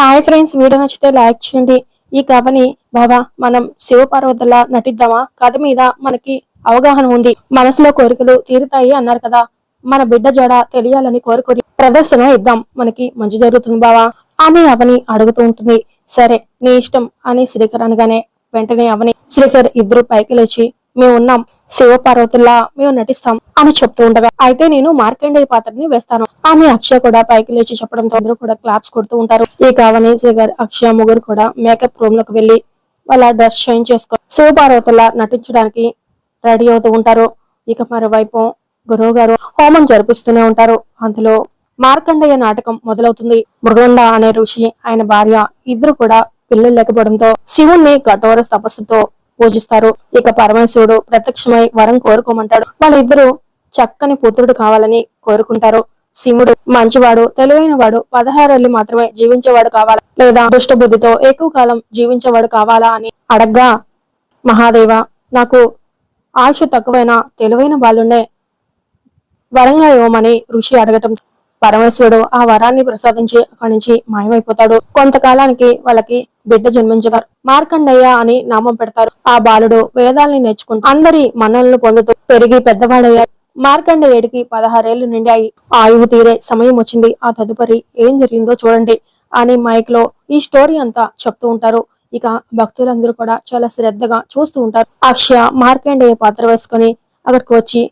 Hi friends video నచ్చితే like చేయండి. ఈ కథని బాబా మనం శివపార్వతుల నటిద్దామా? కథ మీద మనకి అవగాహన ఉంది. మనసులో కోరికలు తీరుతాయి అన్నారు కదా. మన బిడ్డ జడ తెలియాలని కోరుకొని ప్రదర్శన ఇద్దాం. మనకి మంచి జరుగుతుంది బావా అని అవని అడుగుతూ ఉంటుంది. సరే నీ ఇష్టం అని శ్రీకర్ అనగానే వెంటనే అవని శ్రీకర్ ఇద్దరు పైకి లేచి మేము ఉన్నాం శివపార్వతుల్లా మేము నటిస్తాం అని చెప్తూ ఉండగా అయితే నేను మార్కండేయ పాత్రని వేస్తాను. ఆమె అక్షయ కూడా పైకి లేచి చెప్పడంతో అందరూ కూడా క్లాప్స్ కొడుతూ ఉంటారు. ఈ కావని గారు అక్షయ ముగ్గురు కూడా మేకప్ రూమ్లోకి వెళ్ళి వాళ్ళ డ్రెస్ చేంజ్ చేసుకో శివపార్వతుల్లా నటించడానికి రెడీ అవుతూ ఉంటారు. ఇక మరోవైపు గురువు గారు హోమం జరిపిస్తూనే ఉంటారు. అందులో మార్కండేయ నాటకం మొదలవుతుంది. మృగండ అనే ఋషి ఆయన భార్య ఇద్దరు కూడా పిల్లలు లేకపోవడంతో శివుణ్ణి కఠోర తపస్సుతో పూజిస్తారు. ఇక పరమేశ్వరుడు ప్రత్యక్షమై వరం కోరుకోమంటాడు. వాళ్ళిద్దరూ చక్కని పుత్రుడు కావాలని కోరుకుంటారు. శివుడు మంచివాడు తెలివైన వాడు పదహారేళ్ళు మాత్రమే జీవించేవాడు కావాలా? లేదా దుష్టబుద్ధితో ఎక్కువ కాలం జీవించేవాడు కావాలా అని అడగ్గా మహాదేవ నాకు ఆయుష్ తక్కువైన తెలివైన వాళ్ళునే వరంగా ఇవ్వమని ఋషి అడగటం పరమేశ్వరుడు ఆ వరాన్ని ప్రసాదించి అక్కడి నుంచి మాయమైపోతాడు. కొంతకాలానికి వాళ్ళకి బిడ్డ జన్మించగా మార్కండయ్య అని నామం పెడతారు. ఆ బాలుడు వేదాల్ని నేర్చుకుంటూ అందరి మన్నలను పొందుతూ పెరిగి పెద్దవాడయ్యాడు. మార్కండేయుడికి పదహారేళ్ళు నిండాయి. ఆయువు తీరే సమయం వచ్చింది. ఆ తదుపరి ఏం జరిగిందో చూడండి అని మైక్లో ఈ స్టోరీ అంతా చెప్తూ ఉంటారు. ఇక భక్తులందరూ కూడా చాలా శ్రద్ధగా చూస్తూ ఉంటారు. అక్షయ మార్కండేయ పాత్ర వేసుకొని అక్కడికి వచ్చి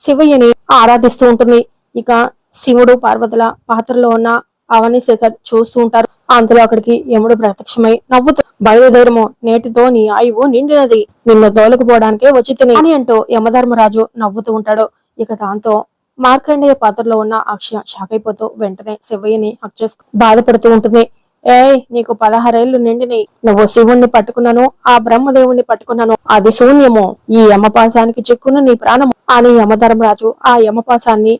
శివయ్యని ఆరాధిస్తూ ఉంటుంది. ఇక శివుడు పార్వతుల పాత్రలో ఉన్న అవని శేఖర్ చూస్తూ ఉంటారు. అందులో అక్కడికి యముడు ప్రత్యక్షమై నవ్వుతూ బయలుదేరము నేటితో నీ ఆయువు నిండినది. నిన్ను తోలుకుపోవడానికే వచ్చి తిని అని అంటూ యమధర్మరాజు నవ్వుతూ ఉంటాడు. ఇక దాంతో మార్కండేయ పాత్రలో ఉన్న అక్షయ షాక్ అయిపోతూ వెంటనే శివయ్యని హక్ చేసుకు బాధపడుతూ ఉంటుంది. ఏయ్ నీకు పదహారేళ్ళు నిండిని నువ్వు శివుణ్ణి పట్టుకున్నాను ఆ బ్రహ్మదేవుణ్ణి పట్టుకున్నాను. అది శూన్యము. ఈ యమపాశానికి చిక్కును నీ ప్రాణము అని యమధర్మరాజు ఆ యమపాశాన్ని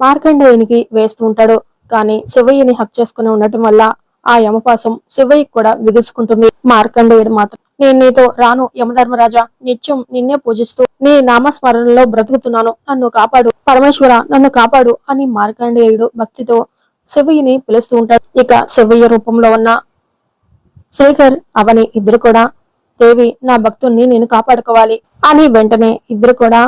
మార్కండేయునికి వేస్తూ ఉంటాడు. కానీ శివయ్యని హక్ చేసుకుని ఉండటం వల్ల ఆ యమపాసం శివయ్యకి కూడా బిగుసుకుంటుంది మార్కండేయుడు మాత్రం నేను నీతో రాను యమధర్మరాజా. నిత్యం నిన్నే పూజిస్తూ నీ నామస్మరణలో బ్రతుకుతున్నాను. నన్ను కాపాడు. పరమేశ్వర నన్ను కాపాడు అని మార్కండేయుడు భక్తితో శివయ్యని పిలుస్తూ ఉంటాడు. ఇక శివయ్య రూపంలో ఉన్న శేఖర్ అవని ఇద్దరు కూడా దేవి నా భక్తుణ్ణి నేను కాపాడుకోవాలి అని వెంటనే ఇద్దరు కూడా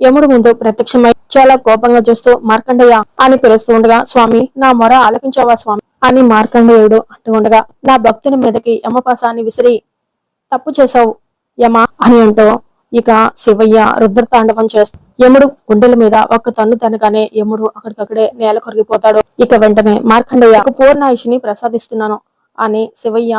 యముడు ముందు ప్రత్యక్షమై చాలా కోపంగా చూస్తూ మార్కండయ్య అని పిలుస్తూ ఉండగా స్వామి నా మొర ఆలకించావా స్వామి? అని మార్కండేయుడు అంటూ ఉండగా నా భక్తుని మీదకి యమపాసాన్ని విసిరి తప్పు చేశావు యమ? అని అంటూ ఇక శివయ్య రుద్రతాండవం చేస్తూ యముడు గుండెల మీద ఒక్క తన్ను తనగానే యముడు అక్కడికక్కడే నేల కొరిగిపోతాడు. ఇక వెంటనే మార్కండేయ పూర్ణాయుషిని ప్రసాదిస్తున్నాను అని శివయ్య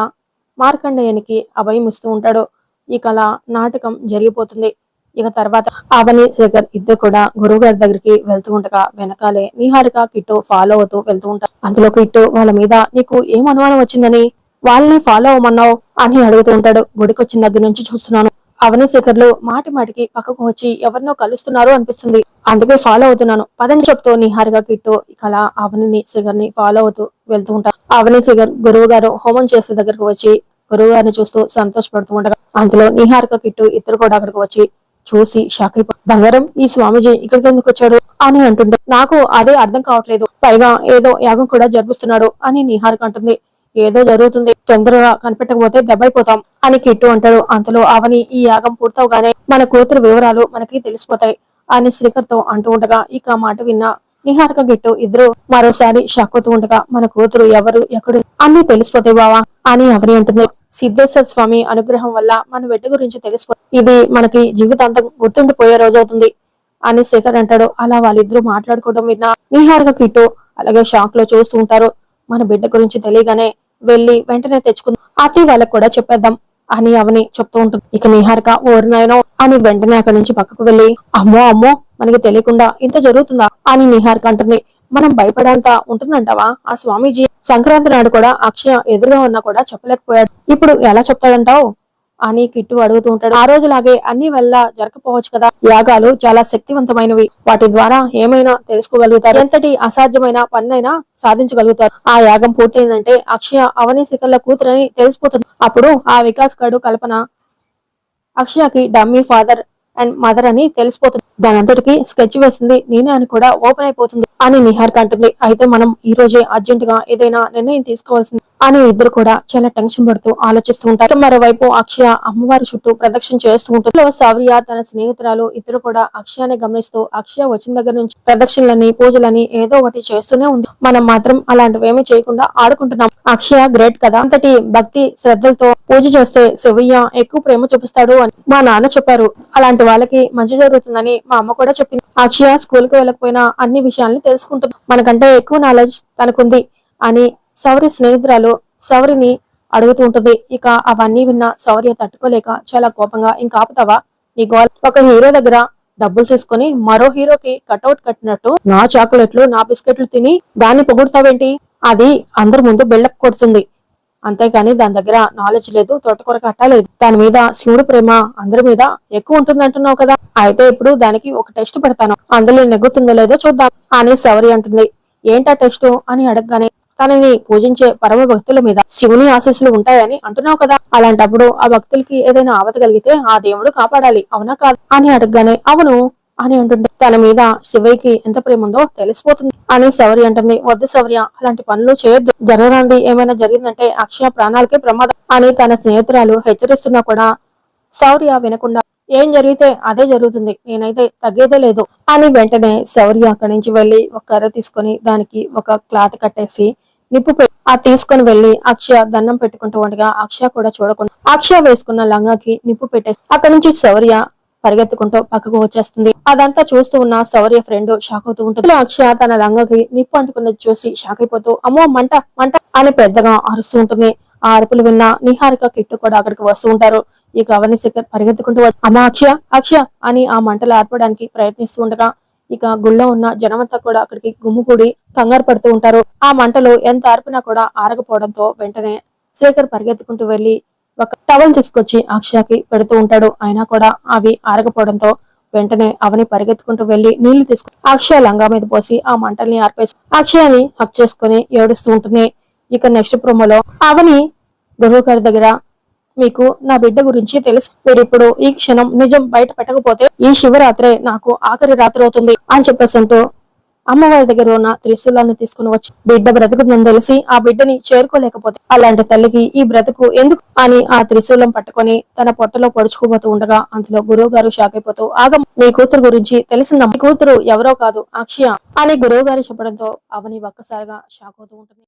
మార్కండేయునికి అభయం ఇస్తూ ఉంటాడు. ఇక అలా నాటకం జరిగిపోతుంది. ఇక తర్వాత అవని శేఖర్ ఇద్దరు కూడా గురువు గారి దగ్గరికి వెళ్తూ ఉండగా వెనకాలే నిహారిక కిట్టు ఫాలో అవుతూ వెళ్తూ ఉంటారు. అందులో కిట్టు వాళ్ళ మీద నీకు ఏం అనుమానం వచ్చిందని? వాళ్ళని ఫాలో అవ్వమన్నావు? అని అడుగుతూ ఉంటాడు. గుడికి వచ్చిన దగ్గర నుంచి చూస్తున్నాను. అవని శేఖర్లు మాటి మాటికి పక్కకు వచ్చి ఎవరినో కలుస్తున్నారు అనిపిస్తుంది. అందుకే ఫాలో అవుతున్నాను. పదని చెప్తూ నిహారిక కిట్టు ఇక అవనిని శేఖర్ని ఫాలో అవుతూ వెళ్తూ ఉంటారు. అవని శేఖర్ గురువు గారు హోమం చేసే దగ్గరకు వచ్చి గురువు గారిని చూస్తూ సంతోషపడుతూ ఉండగా అందులో నిహారిక కిట్టు ఇద్దరు కూడా అక్కడికి వచ్చి చూసి షాక్ అయిపో బంగారం ఈ స్వామిజీ ఇక్కడికి ఎందుకు వచ్చాడు? అని అంటుండే. నాకు అదే అర్థం కావట్లేదు. పైగా ఏదో యాగం కూడా జరిపిస్తున్నాడు అని నిహారిక అంటుంది. ఏదో జరుగుతుంది. తొందరగా కనిపెట్టకపోతే దెబ్బైపోతాం అని కిట్టు అంటాడు. అంతలో అవని ఈ యాగం పూర్తవగానే మన కూతురు వివరాలు మనకి తెలిసిపోతాయి అని శ్రీకర్తో అంటూ ఉండగా ఇక మాట విన్న నిహారిక గిట్టు ఇద్దరు మరోసారి షాక్ అవుతూ ఉండగా మన కూతురు ఎవరు ఎక్కడు అన్ని తెలిసిపోతే బావా అని అవని అంటుంది. సిద్ధేశ్వర స్వామి అనుగ్రహం వల్ల మన బిడ్డ గురించి తెలిసిపో ఇది మనకి జీవితాంతం గుర్తుండిపోయే రోజు అవుతుంది అని శేఖర్ అంటాడు. అలా వాళ్ళిద్దరూ మాట్లాడుకోవడం విన్నా నిహారిక కిట్టు అలాగే షాక్లో చూస్తూ ఉంటారు. మన బిడ్డ గురించి తెలియగానే వెళ్ళి వెంటనే తెచ్చుకుందాం. అతి వాళ్ళకి కూడా చెప్పేద్దాం అని అవని చెప్తూ ఉంటుంది. ఇక నిహారిక ఓరినాయనో అని వెంటనే అక్కడి నుంచి పక్కకు వెళ్ళి అమ్మో అమ్మో మనకి తెలియకుండా ఇంత జరుగుతుందా అని నిహారిక అంటుంది మనం భయపడేంత ఉంటుందంటావా? ఆ స్వామీజీ సంక్రాంతి నాడు కూడా అక్షయ ఎదురుగా ఉన్నా కూడా చెప్పలేకపోయాడు. ఇప్పుడు ఎలా చెప్తాడంటావు? అని కిట్టు అడుగుతూ ఉంటాడు. ఆ రోజులాగే అన్ని వల్ల జరగకపోవచ్చు కదా. యాగాలు చాలా శక్తివంతమైనవి. వాటి ద్వారా ఏమైనా తెలుసుకోగలుగుతారు. ఎంతటి అసాధ్యమైన పన్నైనా సాధించగలుగుతారు. ఆ యాగం పూర్తయిందంటే అక్షయ అవని శిఖర్ల కూతురని తెలిసిపోతుంది. అప్పుడు ఆ వికాస్ గడు కల్పన అక్షయకి డమ్మీ ఫాదర్ అండ్ మదర్ అని తెలిసిపోతుంది. దానంతటికి స్కెచ్ వేసింది నేనే అని కూడా ఓపెన్ అయిపోతుంది అని నిహారిక అంటుంది అయితే మనం ఈ రోజే అర్జెంట్గా ఏదైనా నిర్ణయం తీసుకోవాల్సింది అని ఇద్దరు కూడా చాలా టెన్షన్ పడుతూ ఆలోచిస్తూ ఉంటారు. మరోవైపు అక్షయ అమ్మవారి చుట్టూ ప్రదక్షిణ చేస్తూ ఉంటుంది. సౌర్య తన స్నేహితురాలు ఇద్దరు కూడా అక్షయాన్ని గమనిస్తూ అక్షయ వచ్చిన దగ్గర నుంచి ప్రదక్షిణలని పూజలని ఏదో ఒకటి చేస్తూనే ఉంది. మనం మాత్రం అలాంటివేమీ చేయకుండా ఆడుకుంటున్నాం. అక్షయ గ్రేట్ కదా. అంతటి భక్తి శ్రద్ధలతో పూజ చేస్తే శివయ్య ఎక్కువ ప్రేమ చూపిస్తాడు అని మా నాన్న చెప్పారు. అలాంటి వాళ్ళకి మంచి జరుగుతుందని మా అమ్మ కూడా చెప్పింది. అక్షయ స్కూల్కి వెళ్ళకపోయినా అన్ని విషయాల్ని తెలుసుకుంటుంది. మనకంటే ఎక్కువ నాలెడ్జ్ తనకుంది అని సౌరి స్నేహితురాలు సౌరిని అడుగుతూ ఉంటుంది. ఇక అవన్నీ విన్న సౌర్య తట్టుకోలేక చాలా కోపంగా ఇంకా ఆపుతావా? నీ గోల్ ఒక హీరో దగ్గర డబ్బులు తీసుకొని మరో హీరోకి కట్అవుట్ కట్టినట్టు నా చాక్లెట్లు నా బిస్కెట్లు తిని దాన్ని పొగుడతావేంటి? అది అందరి ముందు బిల్డప్ కొడుతుంది. అంతేకాని దాని దగ్గర నాలెడ్జ్ లేదు తోటకూర కట్టలేదు దాని మీద శివుడు ప్రేమ అందరి మీద ఎక్కువ ఉంటుంది అంటున్నావు కదా? అయితే ఇప్పుడు దానికి ఒక టెస్ట్ పెడతాను. అందులో నెగ్గుతుందో లేదో చూద్దాం. అని సవరి అంటుంది? ఏంటా టెస్ట్ అని అడగగానే తనని పూజించే పరమ భక్తుల మీద శివుని ఆశీస్సులు ఉంటాయని అంటున్నావు కదా? అలాంటప్పుడు ఆ భక్తులకి ఏదైనా ఆపద కలిగితే ఆ దేవుడు కాపాడాలి అవునా కాదు? అని అడగగానే అవును అని అంటుంటే తన మీద శివయ్యకి ఎంత ప్రేమ ఉందో తెలిసిపోతుంది. అని శౌర్య అంటుంది. వద్దు శౌర్య అలాంటి పనులు చేయొద్దు. జరగరాంది ఏమైనా జరిగిందంటే అక్షయ ప్రాణాలకే ప్రమాదం అని తన స్నేహితురాలు హెచ్చరిస్తున్నా కూడా శౌర్య వినకుండా ఏం జరిగితే అదే జరుగుతుంది నేనైతే తగ్గేదే లేదు అని వెంటనే శౌర్య అక్కడి నుంచి వెళ్ళి ఒక కర్ర తీసుకొని దానికి ఒక క్లాత్ కట్టేసి నిప్పు పెట్టి ఆ తీసుకొని వెళ్ళి అక్షయ దండం పెట్టుకుంటూ ఉండగా అక్షయ కూడా చూడకుండా అక్షయ వేసుకున్న లంగాకి నిప్పు పెట్టేసి అక్కడి నుంచి శౌర్య పరిగెత్తుకుంటూ పక్కకు వచ్చేస్తుంది. అదంతా చూస్తూ ఉన్న శౌర్య ఫ్రెండ్ షాక్ అవుతూ ఉంటుంది. అక్షయ తన లంగకి నిప్పు అంటుకున్నది చూసి షాక్ అయిపోతూ అమ్మో మంట మంట అని పెద్దగా అరుస్తూ ఉంటుంది. ఆ అరుపులు విన్న నిహారిక కిట్టు కూడా అక్కడికి వస్తూ ఉంటారు. ఇక అవన్నీ శిఖర్ పరిగెత్తుకుంటూ అమ్మ అక్షయ అక్షయ అని ఆ మంటలు ఆర్పడానికి ప్రయత్నిస్తూ ఉండగా ఇక గుళ్ళో ఉన్న జనమంతా కూడా అక్కడికి గుమ్ముకూడి కంగారు పడుతూ ఉంటారు. ఆ మంటలు ఎంత ఆర్పినా కూడా ఆరకపోవడంతో వెంటనే శేఖర్ పరిగెత్తుకుంటూ వెళ్ళి ఒక టవల్ తీసుకొచ్చి అక్షయకి పెడుతూ ఉంటాడు. అయినా కూడా అవి ఆరకపోవడంతో వెంటనే అవని పరిగెత్తుకుంటూ వెళ్ళి నీళ్ళు తీసుకు అక్షయ లంగా మీద పోసి ఆ మంటల్ని ఆర్పేసి అక్షయని హక్ చేసుకుని ఏడుస్తూ ఉంటుంది ఇక నెక్స్ట్ ప్రోమోలో అవని గురువు గారి దగ్గర మీకు నా బిడ్డ గురించి తెలుసు. మీరు ఇప్పుడు ఈ క్షణం నిజం బయట పెట్టకపోతే ఈ శివరాత్రే నాకు ఆఖరి రాత్రి అవుతుంది అని చెప్పేసి అంటూ అమ్మవారి దగ్గర ఉన్న త్రిశూలాన్ని తీసుకుని వచ్చి బిడ్డ బ్రతుకుతుందని తెలిసి ఆ బిడ్డని చేరుకోలేకపోతే అలాంటి తల్లికి ఈ బ్రతుకు ఎందుకు అని ఆ త్రిశూలం పట్టుకొని తన పొట్టలో పొడుచుకుపోతూ ఉండగా అందులో గురువు గారు షాక్ అయిపోతూ ఆగం నీ కూతురు గురించి తెలిసిందా? నీ కూతురు ఎవరో కాదు అక్షయ అని గురువు గారు చెప్పడంతో అవని ఒక్కసారిగా షాక్ అవుతూ ఉంటుంది.